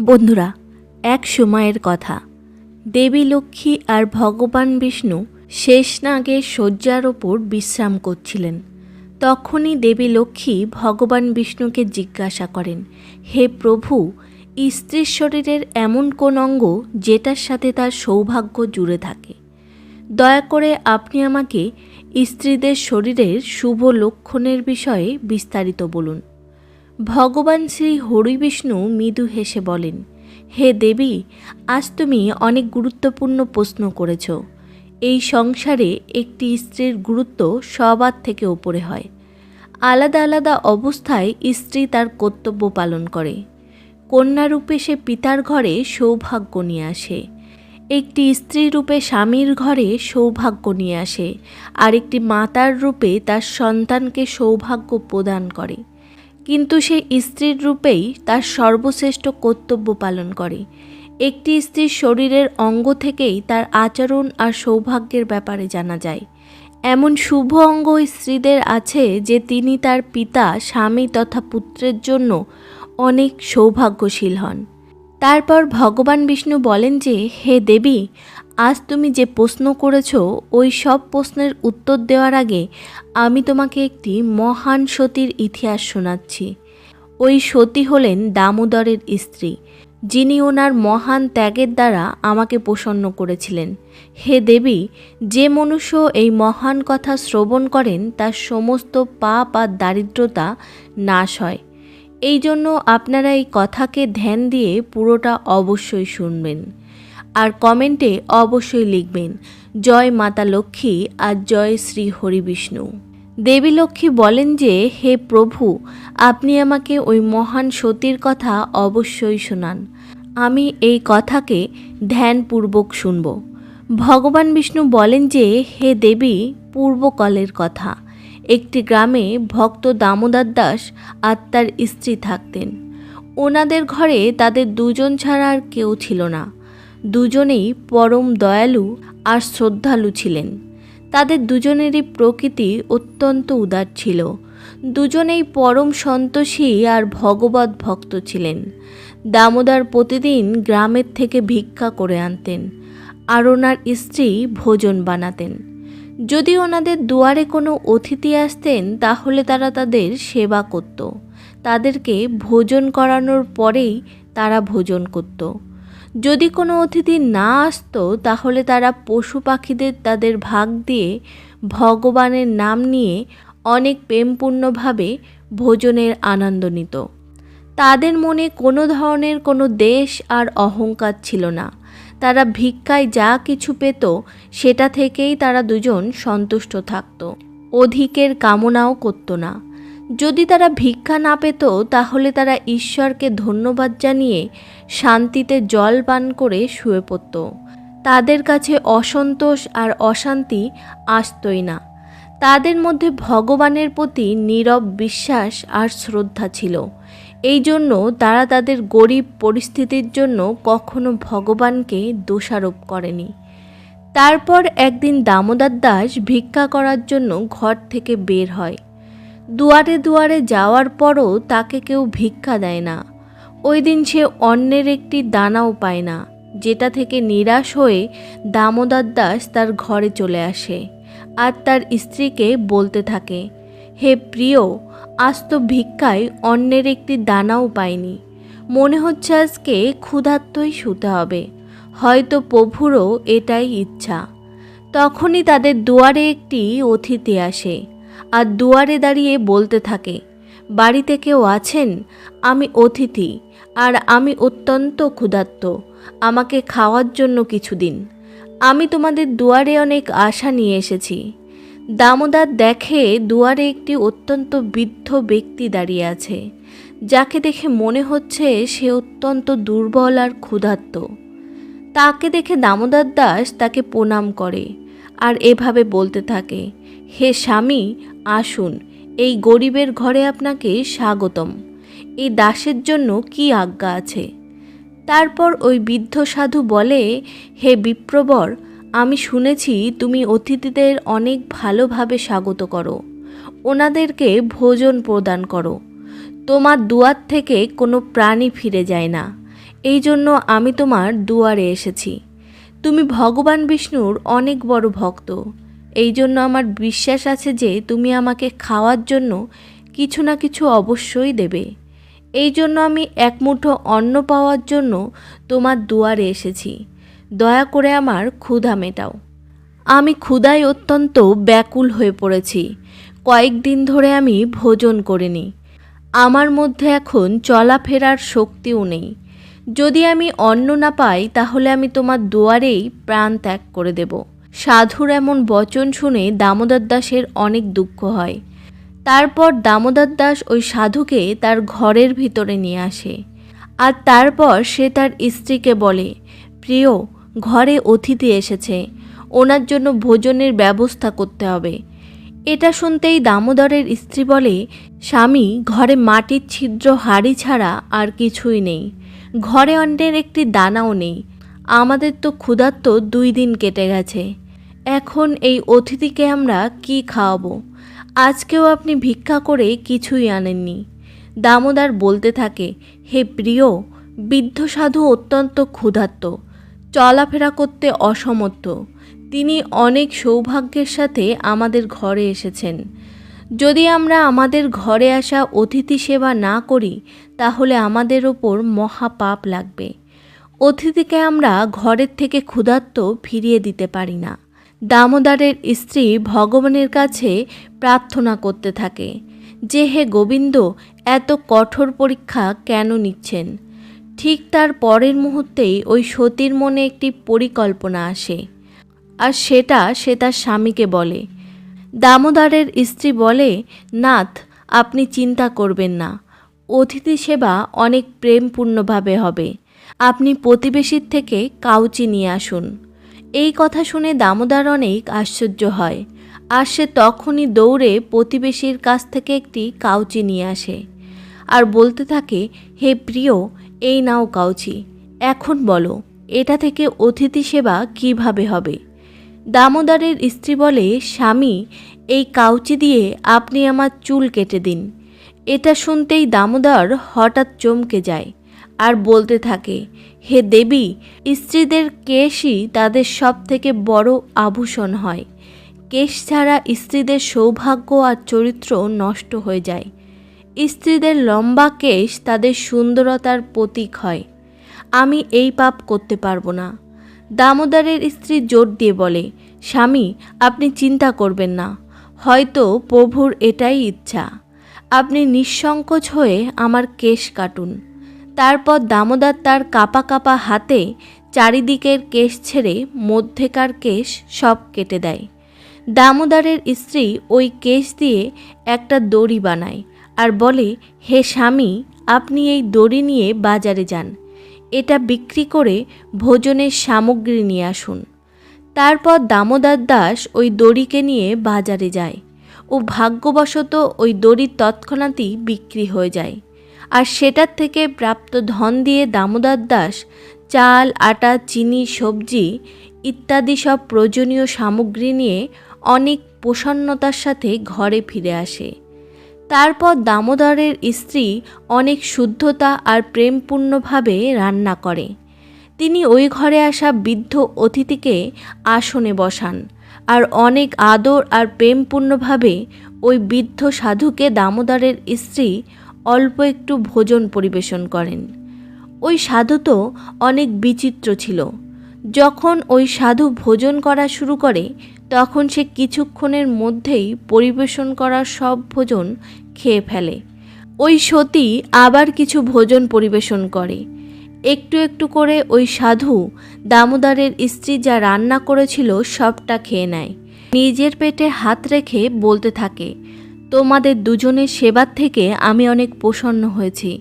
বন্ধুরা, এক সময়ের কথা। দেবী লক্ষ্মী আর ভগবান বিষ্ণু শেষনাগের শয্যার ওপর বিশ্রাম করছিলেন। তখনই দেবী লক্ষ্মী ভগবান বিষ্ণুকে জিজ্ঞাসা করেন, হে প্রভু স্ত্রীর শরীরের এমন কোন অঙ্গ যেটার সাথে তার সৌভাগ্য জুড়ে থাকে? দয়া করে আপনি আমাকে স্ত্রীদের শরীরের শুভ লক্ষণের বিষয়ে বিস্তারিত বলুন। ভগবান শ্রী হরিবিষ্ণু মৃদু হেসে বলেন, হে দেবী, আজ তুমি অনেক গুরুত্বপূর্ণ প্রশ্ন করেছ। এই সংসারে একটি স্ত্রীর গুরুত্ব সবার থেকে ওপরে হয়। আলাদা আলাদা অবস্থায় স্ত্রী তার কর্তব্য পালন করে। কন্যারূপে সে পিতার ঘরে সৌভাগ্য নিয়ে আসে। একটি স্ত্রী রূপে স্বামীর ঘরে সৌভাগ্য নিয়ে আসে। আর একটি মাতার রূপে তার সন্তানকে সৌভাগ্য প্রদান করে। কিন্তু সে স্ত্রীর রূপেই তার সর্বশ্রেষ্ঠ কর্তব্য পালন করে। একটি স্ত্রীর শরীরের অঙ্গ থেকেই তার আচরণ আর সৌভাগ্যের ব্যাপারে জানা যায়। এমন শুভ অঙ্গ স্ত্রীদের আছে যে তিনি তার পিতা, স্বামী তথা পুত্রের জন্য অনেক সৌভাগ্যশীল হন। তারপর ভগবান বিষ্ণু বলেন যে, হে দেবী আজ তুমি যে প্রশ্ন করেছ, ওই সব প্রশ্নের উত্তর দেওয়ার আগে আমি তোমাকে একটি মহান সতীর ইতিহাস শোনাচ্ছি। ওই সতী হলেন দামোদরের স্ত্রী, যিনি ওনার মহান ত্যাগের দ্বারা আমাকে প্রসন্ন করেছিলেন। হে দেবী, যে মনুষ্য এই মহান কথা শ্রবণ করেন, তার সমস্ত পাপ আর দারিদ্রতা নাশ হয়। এই জন্য আপনারা এই কথাকে ধ্যান দিয়ে পুরোটা অবশ্যই শুনবেন। আর কমেন্টে অবশ্যই লিখবেন, জয় মাতা লক্ষ্মী আর জয় শ্রী হরিবিষ্ণু দেবী লক্ষ্মী বলেন যে, হে প্রভু, আপনি আমাকে ওই মহান সতীর কথা অবশ্যই শোনান। আমি এই কথাকে ধ্যানপূর্বক শুনব। ভগবান বিষ্ণু বলেন যে, হে দেবী, পূর্বকলের কথা। একটি গ্রামে ভক্ত দামোদর দাস আর তার স্ত্রী থাকতেন। ওনাদের ঘরে তাদের দুজন ছাড়া আর কেউ ছিল না। দুজনেই পরম দয়ালু আর শ্রদ্ধালু ছিলেন। তাদের দুজনেরই প্রকৃতি অত্যন্ত উদার ছিল। দুজনেই পরম সন্তোষী আর ভগবত ভক্ত ছিলেন। দামোদর প্রতিদিন গ্রামের থেকে ভিক্ষা করে আনতেন, আর ওনার স্ত্রী ভোজন বানাতেন। যদি ওনাদের দুয়ারে কোনো অতিথি আসতেন, তাহলে তারা তাদের সেবা করত। তাদেরকে ভোজন করানোর পরেই তারা ভোজন করত। যদি কোনো অতিথি না আসতো, তাহলে তারা পশু পাখিদের তাদের ভাগ দিয়ে ভগবানের নাম নিয়ে অনেক প্রেমপূর্ণভাবে ভোজনের আনন্দ নিত। তাদের মনে কোনো ধরনের কোনো দেশ আর অহংকার ছিল না। তারা ভিক্ষায় যা কিছু পেত, সেটা থেকেই তারা দুজন সন্তুষ্ট থাকত। অধিকের কামনাও করত না। যদি তারা ভিক্ষা না পেত, তাহলে তারা ঈশ্বরকে ধন্যবাদ জানিয়ে শান্তিতে জল পান করে শুয়ে পড়ত। তাদের কাছে অসন্তোষ আর অশান্তি আসতই না। তাদের মধ্যে ভগবানের প্রতি নীরব বিশ্বাস আর শ্রদ্ধা ছিল। এই জন্য তারা তাদের গরিব পরিস্থিতির জন্য কখনো ভগবানকে দোষারোপ করেনি। তারপর একদিন দামোদর দাস ভিক্ষা করার জন্য ঘর থেকে বের হয়। দুয়ারে দুয়ারে যাওয়ার পরও তাকে কেউ ভিক্ষা দেয় না। ওই দিন সে অন্যের একটি দানাও পায় না, যেটা থেকে নিরাশ হয়ে দামোদর দাস তার ঘরে চলে আসে আর তার স্ত্রীকে বলতে থাকে, হে প্রিয়, আজ তো ভিক্ষায় অন্যের একটি দানাও পাইনি। মনে হচ্ছে আজকে ক্ষুধার্তই শুতে হবে। হয়তো প্রভুরও এটাই ইচ্ছা। তখনই তাদের দুয়ারে একটি অতিথি আসে আর দুয়ারে দাঁড়িয়ে বলতে থাকে, বাড়িতে কেউ আছেন? আমি অতিথি, আর আমি অত্যন্ত ক্ষুধার্ত। আমাকে খাওয়ার জন্য কিছু দিন। আমি তোমাদের দুয়ারে অনেক আশা নিয়ে এসেছি দামোদর দেখে দুয়ারে একটি অত্যন্ত বৃদ্ধ ব্যক্তি দাঁড়িয়ে আছে, যাকে দেখে মনে হচ্ছে সে অত্যন্ত দুর্বল আর ক্ষুধার্ত। তাকে দেখে দামোদর দাস তাকে প্রণাম করে। আর এভাবে বলতে থাকে, হে স্বামী, আসুন, এই গরিবের ঘরে আপনাকে স্বাগতম। এই দাসের জন্য কি আজ্ঞা আছে? তারপর ওই বৃদ্ধ সাধু বলে, হে বিপ্রবর, আমি শুনেছি তুমি অতিথিদের অনেক ভালোভাবে স্বাগত করো। ওনাদেরকে ভোজন প্রদান করো। তোমার দুয়ার থেকে কোনো প্রাণী ফিরে যায় না। এই জন্য আমি তোমার দুয়ারে এসেছি। তুমি ভগবান বিষ্ণুর অনেক বড় ভক্ত। এই জন্য আমার বিশ্বাস আছে যে তুমি আমাকে খাওয়ার জন্য কিছু না কিছু অবশ্যই দেবে। এই জন্য আমি এক মুঠো অন্ন পাওয়ার জন্য তোমার দুয়ারে এসেছি। দয়া করে আমার ক্ষুধা মেটাও। আমি ক্ষুধায় অত্যন্ত ব্যাকুল হয়ে পড়েছি। কয়েকদিন ধরে আমি ভোজন করিনি। আমার মধ্যে এখন চলাফেরার শক্তিও নেই। যদি আমি অন্ন না পাই, তাহলে আমি তোমার দুয়ারেই প্রাণ ত্যাগ করে দেব। সাধুর এমন বচন শুনে দামোদর দাসের অনেক দুঃখ হয়। তারপর দামোদর দাস ওই সাধুকে তার ঘরের ভিতরে নিয়ে আসে। আর তারপর সে তার স্ত্রীকে বলে, প্রিয়, ঘরে অতিথি এসেছে। ওনার জন্য ভোজনের ব্যবস্থা করতে হবে। এটা শুনতেই দামোদরের স্ত্রী বলে, স্বামী, ঘরে মাটির ছিদ্র, হাড়ি ছাড়া আর কিছুই নেই। ঘরে অন্যের একটি দানাও নেই। আমাদের তো ক্ষুধার্ত দুই দিন কেটে গেছে। এখন এই অতিথিকে আমরা কি খাওয়াবো? আজকেও আপনি ভিক্ষা করে কিছুই আনেননি। দামোদর বলতে থাকে, হে প্রিয়, বৃদ্ধ সাধু অত্যন্ত ক্ষুধার্ত, চলাফেরা করতে অসমর্থ। তিনি অনেক সৌভাগ্যের সাথে আমাদের ঘরে এসেছেন। যদি আমরা আমাদের ঘরে আসা অতিথি সেবা না করি, তাহলে আমাদের ওপর মহা পাপ লাগবে। অতিথিকে আমরা ঘরের থেকে ক্ষুধার্ত ফিরিয়ে দিতে পারি না। দামোদরের স্ত্রী ভগবানের কাছে প্রার্থনা করতে থাকে, যে হে গোবিন্দ, এত কঠোর পরীক্ষা কেন নিচ্ছেন? ঠিক তার পরের মুহূর্তেই ওই সতীর মনে একটি পরিকল্পনা আসে। আর সেটা সে তার স্বামীকে বলে দামোদরের স্ত্রী বলে, নাথ, আপনি চিন্তা করবেন না। অতিথি সেবা অনেক প্রেমপূর্ণভাবে হবে। আপনি প্রতিবেশীর থেকে কাউচি নিয়ে আসুন। এই কথা শুনে দামোদর অনেক আশ্চর্য হয়। আর সে তখনই দৌড়ে প্রতিবেশীর কাছ থেকে একটি কাউচি নিয়ে আসে। আর বলতে থাকে, হে প্রিয়, এই নাও কাউচি। এখন বলো, এটা থেকে অতিথি সেবা কীভাবে হবে? দামোদরের স্ত্রী বলে, স্বামী, এই কাউচি দিয়ে আপনি আমার চুল কেটে দিন। এটা শুনতেই দামোদর হঠাৎ চমকে যায় আর বলতে থাকে, হে দেবী, স্ত্রীদের কেশই তাদের সব থেকে বড় আভূষণ হয়। কেশ ছাড়া স্ত্রীদের সৌভাগ্য আর চরিত্র নষ্ট হয়ে যায়। স্ত্রীদের লম্বা কেশ তাদের সুন্দরতার প্রতীক হয়। আমি এই পাপ করতে পারব না। দামোদরের স্ত্রী জোর দিয়ে বলে, স্বামী, আপনি চিন্তা করবেন না। হয়তো প্রভুর এটাই ইচ্ছা। আপনি নিঃসংকোচ হয়ে আমার কেশ কাটুন। তারপর দামোদর তার কাপা কাপা হাতে চারিদিকের কেশ ছেড়ে মধ্যেকার কেশ সব কেটে দেয়। দামোদরের স্ত্রী ওই কেশ দিয়ে একটা দড়ি বানায় আর বলে, হে স্বামী, আপনি এই দড়ি নিয়ে বাজারে যান। এটা বিক্রি করে ভোজনের সামগ্রী নিয়ে আসুন। তারপর দামোদর দাস ওই দড়িকে নিয়ে বাজারে যায় ও ভাগ্যবশত ওই দড়ি তৎক্ষণাৎই বিক্রি হয়ে যায়। আর সেটার থেকে প্রাপ্ত ধন দিয়ে দামোদর দাস চাল, আটা, চিনি, সবজি ইত্যাদি সব প্রয়োজনীয় সামগ্রী নিয়ে অনেক প্রসন্নতার সাথে ঘরে ফিরে আসে। তারপর দামোদরের স্ত্রী অনেক শুদ্ধতা আর প্রেমপূর্ণভাবে রান্না করে। তিনি ওই ঘরে আসা বৃদ্ধ অতিথিকে আসনে বসান আর অনেক আদর আর প্রেমপূর্ণভাবে ওই বৃদ্ধ সাধুকে দামোদরের স্ত্রী অল্প একটু ভোজন পরিবেশন করেন। ওই সাধু তো অনেক বিচিত্র ছিল। যখন ওই সাধু ভোজন করা শুরু করে, তখন সে কিছুক্ষণের মধ্যেই পরিবেশন করা সব ভোজন খেয়ে ফেলে। ওই সতী আবার কিছু ভোজন পরিবেশন করে। একটু একটু করে ওই সাধু দামোদরের স্ত্রী যা রান্না করেছিল সবটা খেয়ে নেয়। নিজের পেটে হাত রেখে বলতে থাকে, তোমাদের দুজনের সেবার থেকে আমি অনেক প্রসন্ন হয়েছি।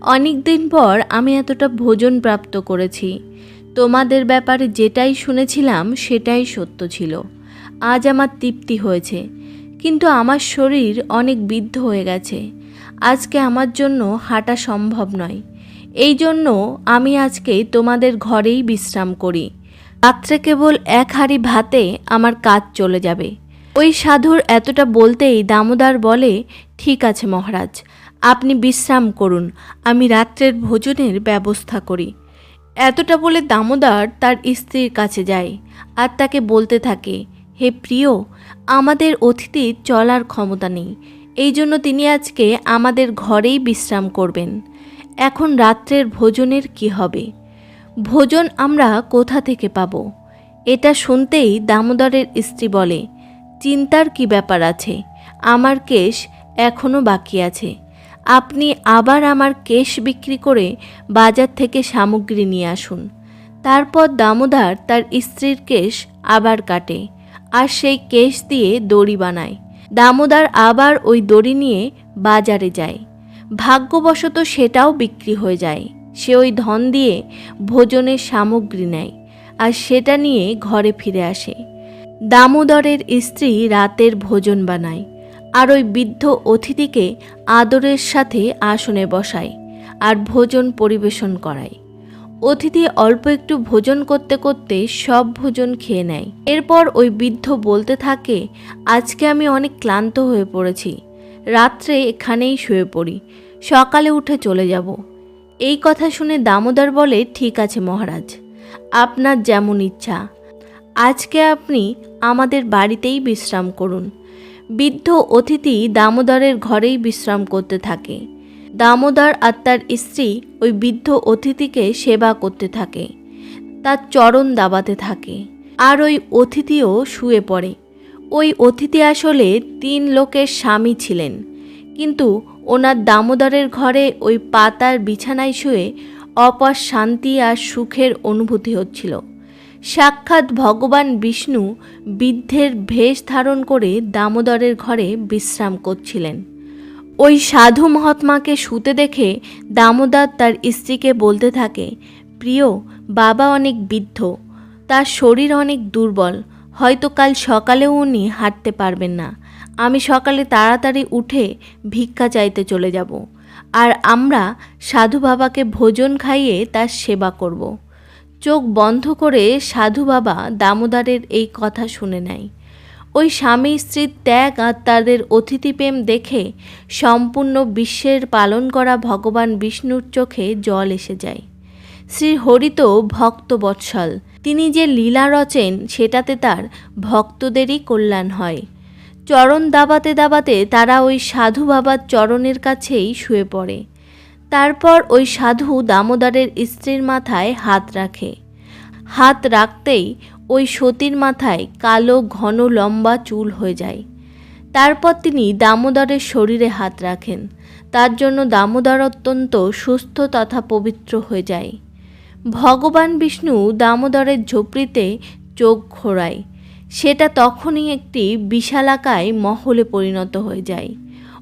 অনেক দিন পর আমি এতটা ভোজন প্রাপ্ত করেছি। তোমাদের ব্যাপারে যেটাই শুনেছিলাম, সেটাই সত্য ছিল। আজ আমার তৃপ্তি হয়েছে। কিন্তু আমার শরীর অনেক বৃদ্ধ হয়ে গেছে। আজকে আমার জন্য হাঁটা সম্ভব নয়। এই জন্য আমি আজকে তোমাদের ঘরেই বিশ্রাম করি। রাত্রে কেবল এক হাঁড়ি ভাতে আমার কাজ চলে যাবে। ওই সাধুর এতটা বলতেই দামোদর বলে, ঠিক আছে মহারাজ, আপনি বিশ্রাম করুন। আমি রাত্রের ভোজনের ব্যবস্থা করি। এতটা বলে দামোদর তার স্ত্রীর কাছে যায় আর তাকে বলতে থাকে, হে প্রিয়, আমাদের অতিথির চলার ক্ষমতা নেই। এই জন্য তিনি আজকে আমাদের ঘরেই বিশ্রাম করবেন। এখন রাত্রের ভোজনের কি হবে? ভোজন আমরা কোথা থেকে পাব? এটা শুনতেই দামোদরের স্ত্রী বলে, চিন্তার কি ব্যাপার আছে? আমার কেশ এখনও বাকি আছে। আপনি আবার আমার কেশ বিক্রি করে বাজার থেকে সামগ্রী নিয়ে আসুন। তারপর দামোদর তার স্ত্রীর কেশ আবার কাটে আর সেই কেশ দিয়ে দড়ি বানায়। দামোদর আবার ওই দড়ি নিয়ে বাজারে যায়। ভাগ্যবশত সেটাও বিক্রি হয়ে যায়। সে ওই ধন দিয়ে ভোজনের সামগ্রী নেয় আর সেটা নিয়ে ঘরে ফিরে আসে। দামোদরের স্ত্রী রাতের ভোজন বানায়। আর ওই বৃদ্ধ অতিথিকে আদরের সাথে আসনে বসায় আর ভোজন পরিবেশন করায়। অতিথি অল্প একটু ভোজন করতে করতে সব ভোজন খেয়ে নেয়। এরপর ওই বৃদ্ধ বলতে থাকে, আজকে আমি অনেক ক্লান্ত হয়ে পড়েছি। রাত্রে এখানেই শুয়ে পড়ি। সকালে উঠে চলে যাব। এই কথা শুনে দামোদর বলে, ঠিক আছে মহারাজ। আপনার যেমন ইচ্ছা। আজকে আপনি আমাদের বাড়িতেই বিশ্রাম করুন। বৃদ্ধ অতিথি দামোদরের ঘরেই বিশ্রাম করতে থাকে। দামোদর আর তার স্ত্রী ওই বৃদ্ধ অতিথিকে সেবা করতে থাকে। তার চরণ দাবাতে থাকে। আর ওই অতিথিও শুয়ে পড়ে। ওই অতিথি আসলে তিন লোকের স্বামী ছিলেন। কিন্তু ওনার দামোদরের ঘরে ওই পাতার বিছানায় শুয়ে অপার শান্তি আর সুখের অনুভূতি হচ্ছিল। সাক্ষাৎ ভগবান বিষ্ণু বৃদ্ধের ভেষ ধারণ করে দামোদরের ঘরে বিশ্রাম করছিলেন। ওই সাধু মহাত্মাকে শুতে দেখে দামোদর তার স্ত্রীকে বলতে থাকে, প্রিয়, বাবা অনেক বৃদ্ধ, তার শরীর অনেক দুর্বল, হয়তো কাল সকালেও উনি হাঁটতে পারবেন না। আমি সকালে তাড়াতাড়ি উঠে ভিক্ষা চাইতে চলে যাব, আর আমরা সাধু বাবাকে ভোজন খাইয়ে তার সেবা করব। চোখ বন্ধ করে সাধু বাবা দামোদরের এই কথা শুনে নেয়। ওই স্বামী স্ত্রীর ত্যাগ আর তাদের অতিথিপ্রেম দেখে সম্পূর্ণ বিশ্বের পালন করা ভগবান বিষ্ণুর চোখে জল এসে যায়। শ্রী হরিত ভক্ত বৎসল তিনি যে লীলা রচেন সেটাতে তার ভক্তদেরই কল্যাণ হয়। চরণ দাবাতে দাবাতে তারা ওই সাধু বাবার চরণের কাছেই শুয়ে পড়ে। তারপর ওই সাধু দামোদরের স্ত্রীর মাথায় হাত রাখে। হাত রাখতেই ওই সতীর মাথায় কালো, ঘন, লম্বা চুল হয়ে যায়। তারপর তিনি দামোদরের শরীরে হাত রাখেন। তার জন্য দামোদর অত্যন্ত সুস্থ তথা পবিত্র হয়ে যায়। ভগবান বিষ্ণু দামোদরের ঝোপড়িতে চোখ ঘোরায়। সেটা তখনই একটি বিশালাকায় মহলে পরিণত হয়ে যায়।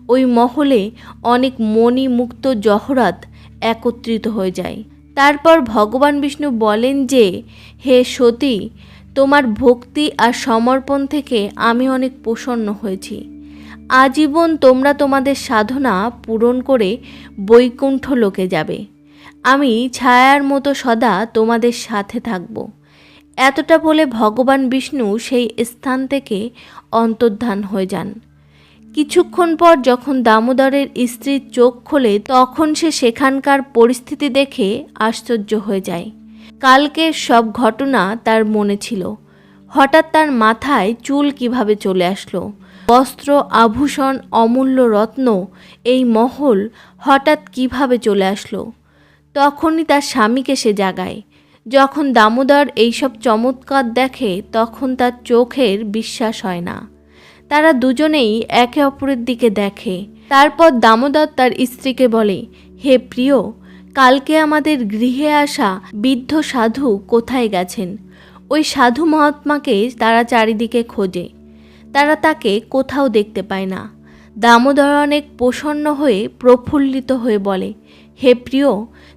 ওই মহলে অনেক মণি মুক্ত জহরাত একত্রিত হয়ে যায়। তারপর ভগবান বিষ্ণু বলেন যে, হে সতী, তোমার ভক্তি আর সমর্পণ থেকে আমি অনেক প্রসন্ন হয়েছি। আজীবন তোমরা তোমাদের সাধনা পূরণ করে বৈকুণ্ঠ লোকে যাবে। আমি ছায়ার মতো সদা তোমাদের সাথে থাকব। এতটা বলে ভগবান বিষ্ণু সেই স্থান থেকে অন্তর্ধান হয়ে যান। কিছুক্ষণ পর যখন দামোদরের স্ত্রীর চোখ খোলে, তখন সে সেখানকার পরিস্থিতি দেখে আশ্চর্য হয়ে যায়। কালকের সব ঘটনা তার মনে ছিল। হঠাৎ তার মাথায় চুল কীভাবে চলে আসলো? বস্ত্র, আভূষণ, অমূল্য রত্ন, এই মহল হঠাৎ কীভাবে চলে আসলো? তখনই তার স্বামীকে সে জাগায়। যখন দামোদর এইসব চমৎকার দেখে, তখন তার চোখের বিশ্বাস হয় না। তারা দুজনেই একে অপরের দিকে দেখে। তারপর দামোদর তার স্ত্রীকে বলে, হে প্রিয়, কালকে আমাদের গৃহে আসা বৃদ্ধ সাধু কোথায় গেছেন? ওই সাধু মহাত্মাকে তারা চারিদিকে খোঁজে। তারা তাকে কোথাও দেখতে পায় না। দামোদর অনেক প্রসন্ন হয়ে প্রফুল্লিত হয়ে বলে, হে প্রিয়,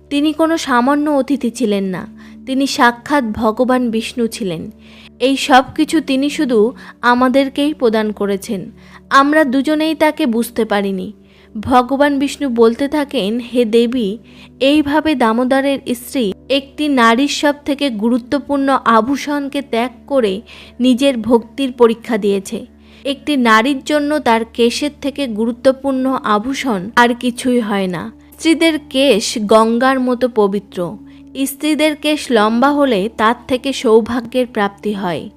তিনি কোনো সামান্য অতিথি ছিলেন না। তিনি সাক্ষাৎ ভগবান বিষ্ণু ছিলেন। এই সব কিছু তিনি শুধু আমাদেরকেই প্রদান করেছেন। আমরা দুজনেই তাকে বুঝতে পারিনি। ভগবান বিষ্ণু বলতে থাকেন, হে দেবী, এইভাবে দামোদরের স্ত্রী একটি নারীর সব থেকে গুরুত্বপূর্ণ আভূষণকে ত্যাগ করে নিজের ভক্তির পরীক্ষা দিয়েছে। একটি নারীর জন্য তার কেশের থেকে গুরুত্বপূর্ণ আভূষণ আর কিছুই হয় না। স্ত্রীদের কেশ গঙ্গার মতো পবিত্র। স্ত্রীদের কেশ লম্বা হলে তার থেকে সৌভাগ্যের প্রাপ্তি হয়।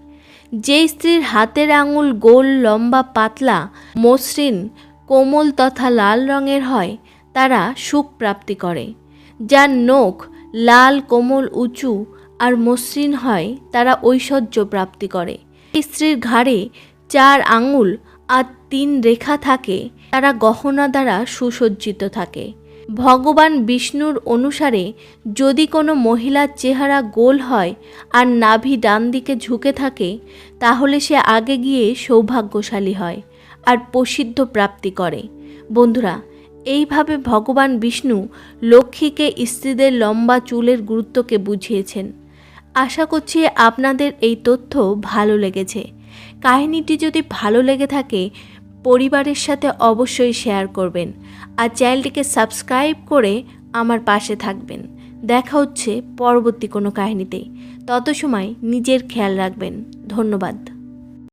যে স্ত্রীর হাতের আঙুল গোল, লম্বা, পাতলা, মসৃণ, কোমল তথা লাল রঙের হয়, তারা সুখ প্রাপ্তি করে। যার নখ লাল, কোমল, উঁচু আর মসৃণ হয়, তারা ঐশ্বর্য প্রাপ্তি করে। স্ত্রীর ঘাড়ে চার আঙুল আর তিন রেখা থাকে, তারা গহনা দ্বারা সুসজ্জিত থাকে। ভগবান বিষ্ণুর অনুসারে যদি কোনো মহিলার চেহারা গোল হয় আর নাভি ডান দিকে ঝুঁকে থাকে, তাহলে সে আগে গিয়ে সৌভাগ্যশালী হয় আর প্রসিদ্ধ প্রাপ্তি করে। বন্ধুরা, এইভাবে ভগবান বিষ্ণু লক্ষ্মীকে স্ত্রীদের লম্বা চুলের গুরুত্বকে বুঝিয়েছেন। আশা করছি আপনাদের এই তথ্য ভালো লেগেছে। কাহিনীটি যদি ভালো লেগে থাকে পরিবারের সাথে অবশ্যই শেয়ার করবেন আর চ্যানেলটিকে সাবস্ক্রাইব করে আমার পাশে থাকবেন। দেখা হচ্ছে পরবর্তী কোনো কাহিনীতে। তত সময় নিজের খেয়াল রাখবেন। ধন্যবাদ।